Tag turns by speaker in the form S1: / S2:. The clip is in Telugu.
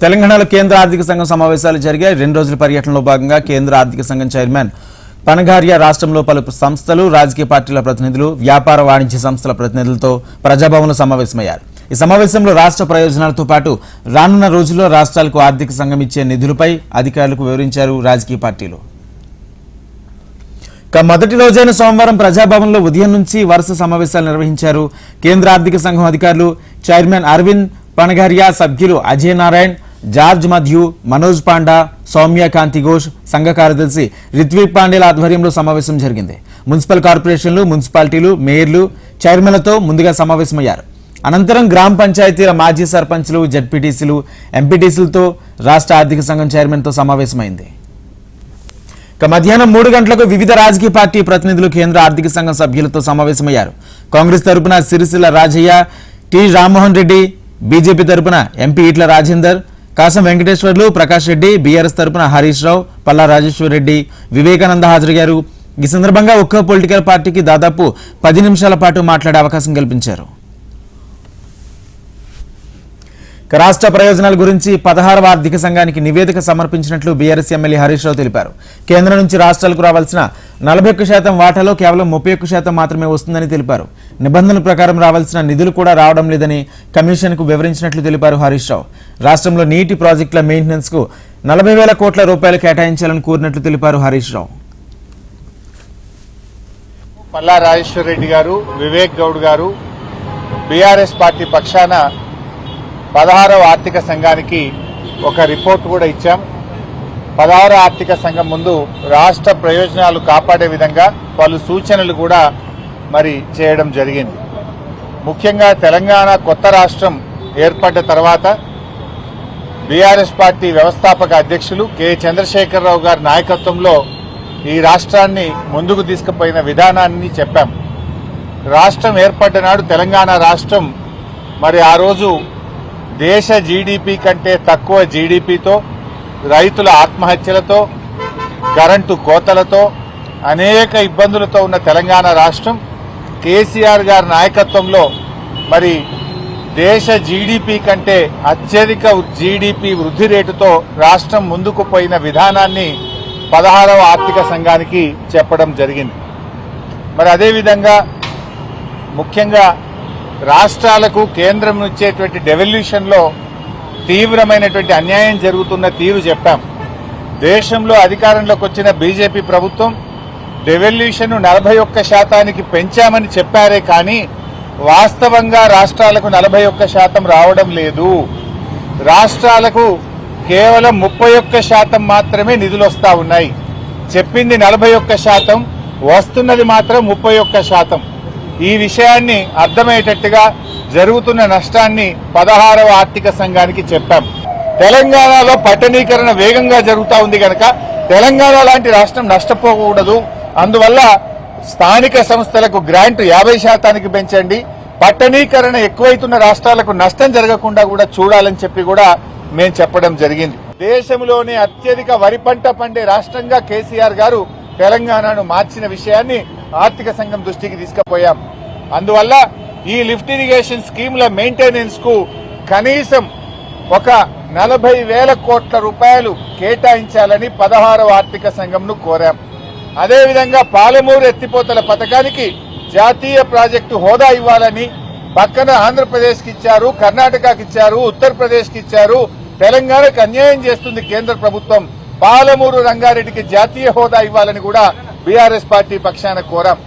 S1: తెలంగాణలో కేంద్ర ఆర్థిక సంఘం సమావేశాలు జరిగాయి. రెండు రోజుల పర్యటనలో భాగంగా కేంద్ర ఆర్థిక సంఘం చైర్మన్ పనగారియా రాష్ట్రంలో పలు సంస్థలు రాజకీయ పార్టీల ప్రతినిధులు వ్యాపార వాణిజ్య సంస్థల ప్రతినిధులతో ప్రజాభవన్లో సమావేశమయ్యారు. ఈ సమావేశంలో రాష్ట్ర ప్రయోజనాలతో పాటు రానున్న రోజుల్లో రాష్ట్రాలకు ఆర్థిక సంఘం ఇచ్చే నిధులపై అధికారులకు వివరించారు రాజకీయ పార్టీలు. ఇక మొదటి రోజైన సోమవారం ప్రజాభవన్లో ఉదయం నుంచి వరుస సమావేశాలు నిర్వహించారు. కేంద్ర ఆర్థిక సంఘం అధికారులు చైర్మన్ అరవింద్ పనగారియా సభ్యులు అజయ్ నారాయణ్ జార్జ్ మధ్యు మనోజ్ పాండా సౌమ్య కాంతి ఘోష్ సంఘ కార్యదర్శి రిత్విక్ పాండేల ఆధ్వర్యంలో సమావేశం జరిగింది. మున్సిపల్ కార్పొరేషన్లు మున్సిపాలిటీలు మేయర్లు చైర్మన్లతో ముందుగా సమావేశమయ్యారు. అనంతరం గ్రామ పంచాయతీల మాజీ సర్పంచ్లు జడ్పీటీసీలు ఎంపీటీసీలతో రాష్ట్ర ఆర్థిక సంఘం చైర్మన్తో సమావేశమైంది. ఇక మధ్యాహ్నం మూడు గంటలకు వివిధ రాజకీయ పార్టీ ప్రతినిధులు కేంద్ర ఆర్థిక సంఘం సభ్యులతో సమావేశమయ్యారు. కాంగ్రెస్ తరపున సిరిసిల్ల రాజయ్య టి రామ్మోహన్ రెడ్డి బీజేపీ తరపున ఎంపీ ఈట్ల రాజేందర్ కాసం వెంకటేశ్వర్లు ప్రకాష్ రెడ్డి బీఆర్ఎస్ తరపున హరీష్ రావు పల్లా రాజేశ్వర్ రెడ్డి వివేకానంద హాజరయ్యారు. ఈ సందర్భంగా ఒక్కో పొలిటికల్ పార్టీకి దాదాపు పది నిమిషాల పాటు మాట్లాడే అవకాశం కల్పించారు ఇక రాష్ట్ర ప్రయోజనాల గురించి పదహారవ ఆర్థిక సంఘానికి నివేదిక సమర్పించినట్లు బీఆర్ఎస్ ఎమ్మెల్యే హరీష్ రావు తెలిపారు. కేంద్రం నుంచి రాష్ట్రాలకు రావాల్సిన నలభై ఒక్క శాతం వాటాలో కేవలం ముప్పై ఒక్క శాతం మాత్రమే వస్తుందని తెలిపారు. నిబంధనల ప్రకారం రావాల్సిన నిధులు కూడా రావడం లేదని కమిషన్కు వివరించినట్లు తెలిపారు హరీష్ రావు. రాష్ట్రంలో నీటి ప్రాజెక్టుల మెయింటెనెన్స్కు నలభై వేల కోట్ల రూపాయలు కేటాయించాలని కోరినట్లు తెలిపారు హరీష్ రావు.
S2: పల్లా రాజేశ్వర్ రెడ్డి గారు వివేక్ గౌడ్ గారు బీఆర్ఎస్ పార్టీ పక్షాన పదహారవ ఆర్థిక సంఘానికి ఒక రిపోర్ట్ కూడా ఇచ్చాం. పదహారవ ఆర్థిక సంఘం ముందు రాష్ట్ర ప్రయోజనాలు కాపాడే విధంగా పలు సూచనలు కూడా మరి చేయడం జరిగింది. ముఖ్యంగా తెలంగాణ కొత్త రాష్ట్రం ఏర్పడ్డ తర్వాత బీఆర్ఎస్ పార్టీ వ్యవస్థాపక అధ్యక్షులు కె చంద్రశేఖరరావు గారి నాయకత్వంలో ఈ రాష్ట్రాన్ని ముందుకు తీసుకుపోయిన విధానాన్ని చెప్పాం. రాష్ట్రం ఏర్పడ్డ నాడు తెలంగాణ రాష్ట్రం మరి ఆ రోజు దేశ జీడిపి కంటే తక్కువ జీడిపితో రైతుల ఆత్మహత్యలతో కరెంటు కోతలతో అనేక ఇబ్బందులతో ఉన్న తెలంగాణ రాష్ట్రం కేసీఆర్ గారి నాయకత్వంలో మరి దేశ జీడిపి కంటే అత్యధిక జీడిపి వృద్ధి రేటుతో రాష్ట్రం ముందుకు పోయిన విధానాన్ని పదహారవ ఆర్థిక సంఘానికి చెప్పడం జరిగింది. మరి అదేవిధంగా ముఖ్యంగా రాష్ట్రాలకు కేంద్రం ఇచ్చేటువంటి డెవల్యూషన్లో తీవ్రమైనటువంటి అన్యాయం జరుగుతున్న తీరు చెప్పాం. దేశంలో అధికారంలోకి వచ్చిన బీజేపీ ప్రభుత్వం డెవల్యూషన్ నలభై ఒక్క శాతానికి పెంచామని చెప్పారే కానీ వాస్తవంగా రాష్ట్రాలకు నలభై ఒక్క శాతం రావడం లేదు. రాష్ట్రాలకు కేవలం ముప్పై ఒక్క శాతం మాత్రమే నిధులు వస్తూ ఉన్నాయి. చెప్పింది నలభై ఒక్క శాతం వస్తున్నది మాత్రం ముప్పై ఒక్క శాతం. ఈ విషయాన్ని అర్థమయ్యేటట్టుగా జరుగుతున్న నష్టాన్ని పదహారవ ఆర్థిక సంఘానికి చెప్పాం. తెలంగాణలో పట్టణీకరణ వేగంగా జరుగుతూ ఉంది కనుక తెలంగాణ లాంటి రాష్ట్రం నష్టపోకూడదు. అందువల్ల స్థానిక సంస్థలకు గ్రాంట్ యాభై శాతానికి పెంచండి. పట్టణీకరణ ఎక్కువైతున్న రాష్ట్రాలకు నష్టం జరగకుండా కూడా చూడాలని చెప్పి కూడా మేము చెప్పడం జరిగింది. దేశంలోనే అత్యధిక వరి పంట పండే రాష్ట్రంగా కేసీఆర్ గారు తెలంగాణను మార్చిన విషయాన్ని ఆర్థిక సంఘం దృష్టికి తీసుకుపోయాం. అందువల్ల ఈ లిఫ్ట్ ఇరిగేషన్ స్కీమ్ల మెయింటెనెన్స్కు కనీసం ఒక నలభై వేల కోట్ల రూపాయలు కేటాయించాలని పదహారవ ఆర్థిక సంఘంను కోరాం. అదేవిధంగా పాలమూరు ఎత్తిపోతల పథకానికి జాతీయ ప్రాజెక్టు హోదా ఇవ్వాలని పక్కన ఆంధ్రప్రదేశ్కి ఇచ్చారు కర్ణాటకకి ఇచ్చారు ఉత్తరప్రదేశ్కి ఇచ్చారు తెలంగాణకు అన్యాయం చేస్తుంది కేంద్ర ప్రభుత్వం. పాలమూరు రంగారెడ్డికి జాతీయ హోదా ఇవ్వాలని కూడా బీఆర్ఎస్ పార్టీ పక్షాన కోరాం.